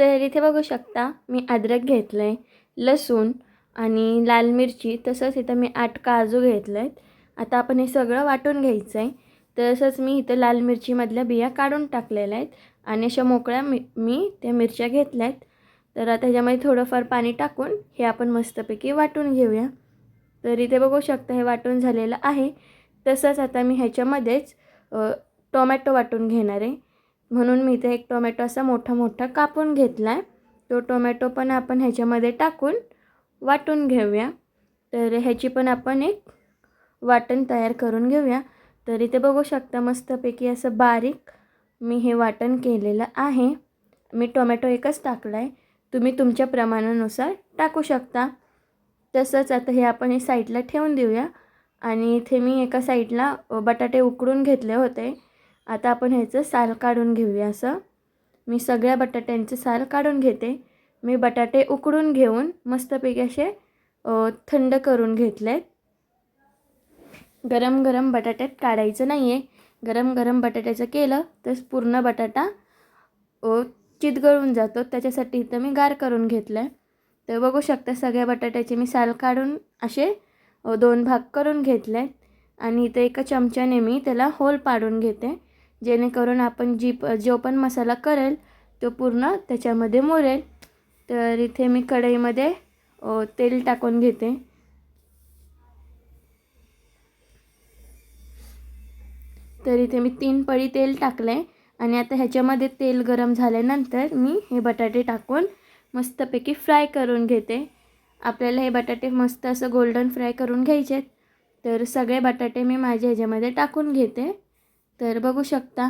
तर इथे बघू शकता मी अद्रक घेतलं आहे लसूण आणि लाल मिरची तसंच इथं मी आठ काजू घेतले आहेत आता आपण हे सगळं वाटून घ्यायचं आहे तसंच मी इथं लाल मिरचीमधल्या बिया काढून टाकलेल्या आहेत आणि अशा मोकळ्या मी मी त्या मिरच्या घेतल्या आहेत तर आता ह्याच्यामध्ये थोडंफार पाणी टाकून हे आपण मस्तपैकी वाटून घेऊया. तर इथे बघू शकता हे वाटून झालेलं आहे. तसंच आता मी ह्याच्यामध्येच टोमॅटो वाटून घेणार. आहे म्हणून मी इथे एक टोमॅटो असा मोठा मोठा कापून घेतला आहे तो टोमॅटो पण आपण ह्याच्यामध्ये टाकून वाटून घेऊया. तर ह्याची पण आपण एक वाटण तयार करून घेऊया. तर इथे बघू शकता मस्तपैकी असं बारीक मी हे वाटण केलेलं आहे. मी टोमॅटो एकच टाकला आहे तुम्ही तुमच्या प्रमाणानुसार टाकू शकता. तसंच आता हे आपण हे साईडला ठेवून देऊया. आणि इथे मी एका साईडला बटाटे उकडून घेतले होते. आता आपण ह्याचं साल काढून घेऊया असं. मी सगळ्या बटाट्यांचे साल काढून घेते. मी बटाटे उकडून घेऊन मस्तपैकी असे थंड करून घेतले गरम गरम बटाट्यात काढायचं नाही आहे गरम गरम बटाट्याचं केलं तर पूर्ण बटाटा अ, चितगळून जातो. त्याच्यासाठी इथं मी गार करून घेतलं आहे तर बघू शकता सगळ्या बटाट्याचे मी साल काढून असे दोन भाग करून घेतले आहेत आणि इथं एका चमच्याने मी त्याला होल पाडून घेते. जेणेकरून आपण जी प जो पण मसाला करेल तो पूर्ण त्याच्यामध्ये मुरेल. तर इथे मी कढईमध्ये तेल टाकून घेते. तर इथे मी तीन पळी तेल टाकलं आहे आणि आता ह्याच्यामध्ये तेल गरम झाल्यानंतर मी हे बटाटे टाकून मस्तपैकी फ्राय करून घेते. आपल्याला हे बटाटे मस्त असं गोल्डन फ्राय करून घ्यायचे आहेत तर सगळे बटाटे मी माझ्या ह्याच्यामध्ये टाकून घेते. तर बघू शकता.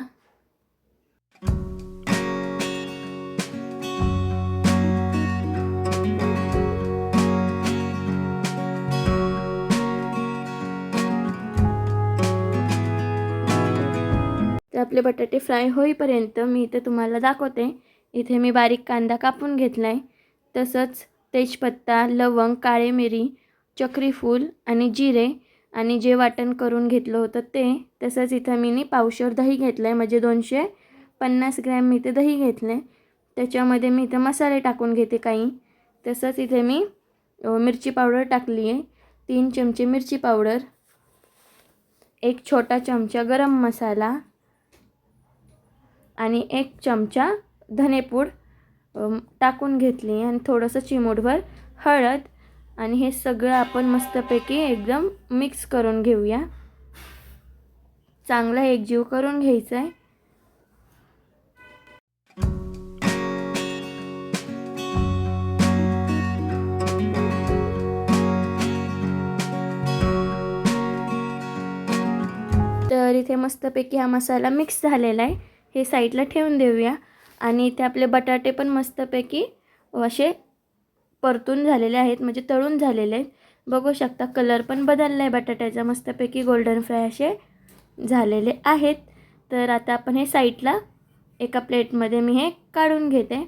तर आपले बटाटे फ्राय होईपर्यंत मी इथं तुम्हाला दाखवते. इथे मी बारीक कांदा कापून घेतला आहे तसंच तेजपत्ता लवंग काळे मिरी चक्रीफूल आणि जिरे आणि जे वाटण करून घेतलं होतं ते तसंच इथं मी नी पावशर दही घेतलं आहे म्हणजे दोनशे पन्नास ग्रॅम मी इथे दही घेतलं आहे त्याच्यामध्ये मी इथं मसाले टाकून घेते काही. तसंच इथे मी मिरची पावडर टाकली आहे. तीन चमचे मिरची पावडर. एक छोटा चमचा गरम मसाला. आणि एक चमचा धनेपूड टाकून घेतली आणि थोडंसं चिमूटभर हळद. आणि हे सगळं आपण मस्तपैकी एकदम मिक्स करून घेऊया. चांगला एकजीव करून घ्यायचा आहे तर इथे मस्तपैकी हा मसाला मिक्स झालेला आहे हे साईडला ठेवून देऊया. आणि इथे आपले बटाटे पण मस्तपैकी असे परतून झालेले आहेत म्हणजे तळून झालेले आहेत. बघू शकता कलर पण बदलला आहे बटाट्याचा मस्तपैकी गोल्डन फ्राय असे झालेले आहेत. तर आता आपण हे साईडला एका प्लेटमध्ये मी हे काढून घेते.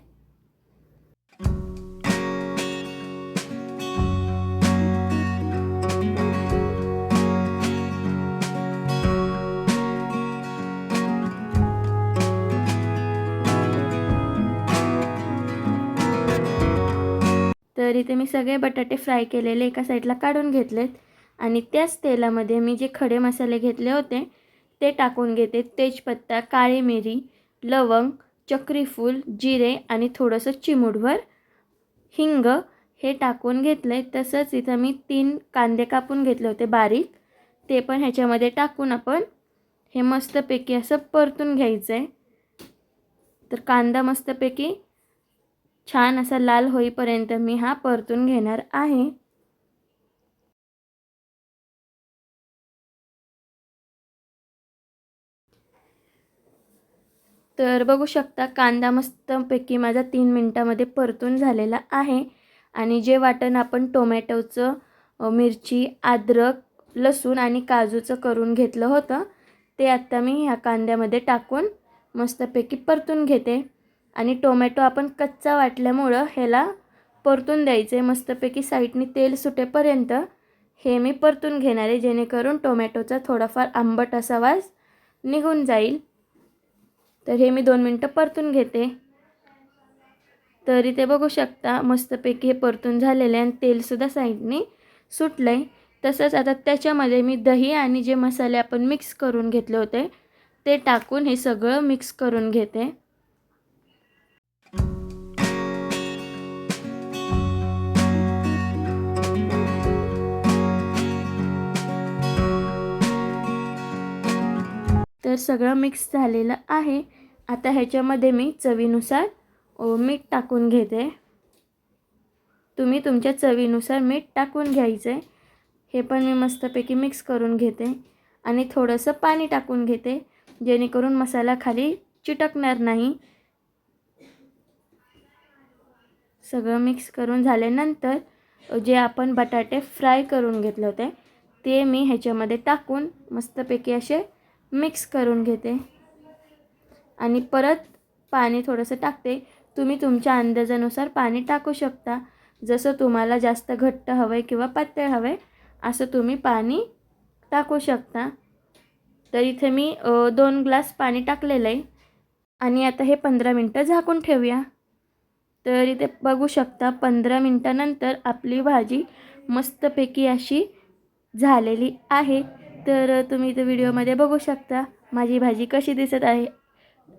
तर इथे मी सगळे बटाटे फ्राय केलेले एका साईडला काढून घेतलेत. आणि त्याच तेलामध्ये मी जे खडे मसाले घेतले होते ते टाकून घेते. तेजपत्ता काळी मिरी लवंग चक्रीफूल जिरे आणि थोडंसं चिमूटभर हिंग हे टाकून घेतले तसंच इथं मी तीन कांदे कापून घेतले होते बारीक. ते पण ह्याच्यामध्ये टाकून आपण हे मस्तपैकी असं परतून घ्यायचं आहे तर कांदा मस्तपैकी छान असा लाल होईपर्यंत मी हा परतून घेणार आहे. तर बघू शकता कांदा मस्तपैकी माझा तीन मिनटामध्ये परतून झालेला आहे. आणि जे वाटण आपण टोमॅटोचं मिरची अद्रक लसूण आणि काजूचं करून घेतलं होतं ते आत्ता मी ह्या कांद्यामध्ये टाकून मस्तपैकी परतून घेते. आणि टोमॅटो आपण कच्चा वाटल्यामुळं ह्याला परतून द्यायचे. मस्तपैकी साईडनी तेल सुटेपर्यंत हे मी परतून घेणार आहे जेणेकरून टोमॅटोचा थोडाफार आंबट असा वास निघून जाईल. तर हे मी दोन मिनटं परतून घेते. तरी ते बघू शकता मस्तपैकी हे परतून झालेलं आहे आणि तेलसुद्धा साईडने सुटलं आहे तसंच आता त्याच्यामध्ये मी दही आणि जे मसाले आपण मिक्स करून घेतले होते ते टाकून हे सगळं मिक्स करून घेते. सगळं मिक्स झालेलं आहे. आता ह्याच्यामध्ये मी चवीनुसार मीठ टाकून घेते. तुम्ही तुमच्या चवीनुसार मीठ टाकून घ्यायचं आहे हे पण मी मस्तपैकी मिक्स करून घेते. आणि थोडंसं पाणी टाकून घेते जेणेकरून मसाला खाली चिटकणार नाही. सगळं मिक्स करून झाल्यानंतर जे आपण बटाटे फ्राय करून घेतले होते ते मी ह्याच्यामध्ये टाकून मस्तपैकी असे मिक्स करून घेते. आणि परत पाणी थोडंसं टाकते. तुम्ही तुमच्या अंदाजानुसार पाणी टाकू शकता. जसं तुम्हाला जास्त घट्ट हवं आहे किंवा पातळ हवं आहे असं तुम्ही पाणी टाकू शकता. तर इथे मी दोन ग्लास पाणी टाकलेलं आहे. आणि आता हे पंधरा मिनटं झाकून ठेवूया. तर इथे बघू शकता पंधरा मिनटानंतर आपली भाजी मस्तपैकी अशी झालेली आहे. तर तुम्ही इथे व्हिडिओमध्ये बघू शकता माझी भाजी कशी दिसत आहे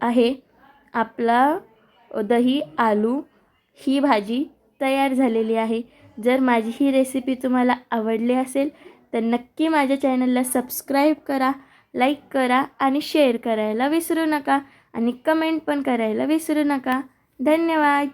आहे. आपला दही आलू ही भाजी तयार झालेली आहे. जर माझी ही रेसिपी तुम्हाला आवडली असेल तर नक्की माझ्या चॅनलला सबस्क्राईब करा लाईक करा आणि शेअर करायला विसरू नका आणि कमेंट पण करायला विसरू नका. धन्यवाद.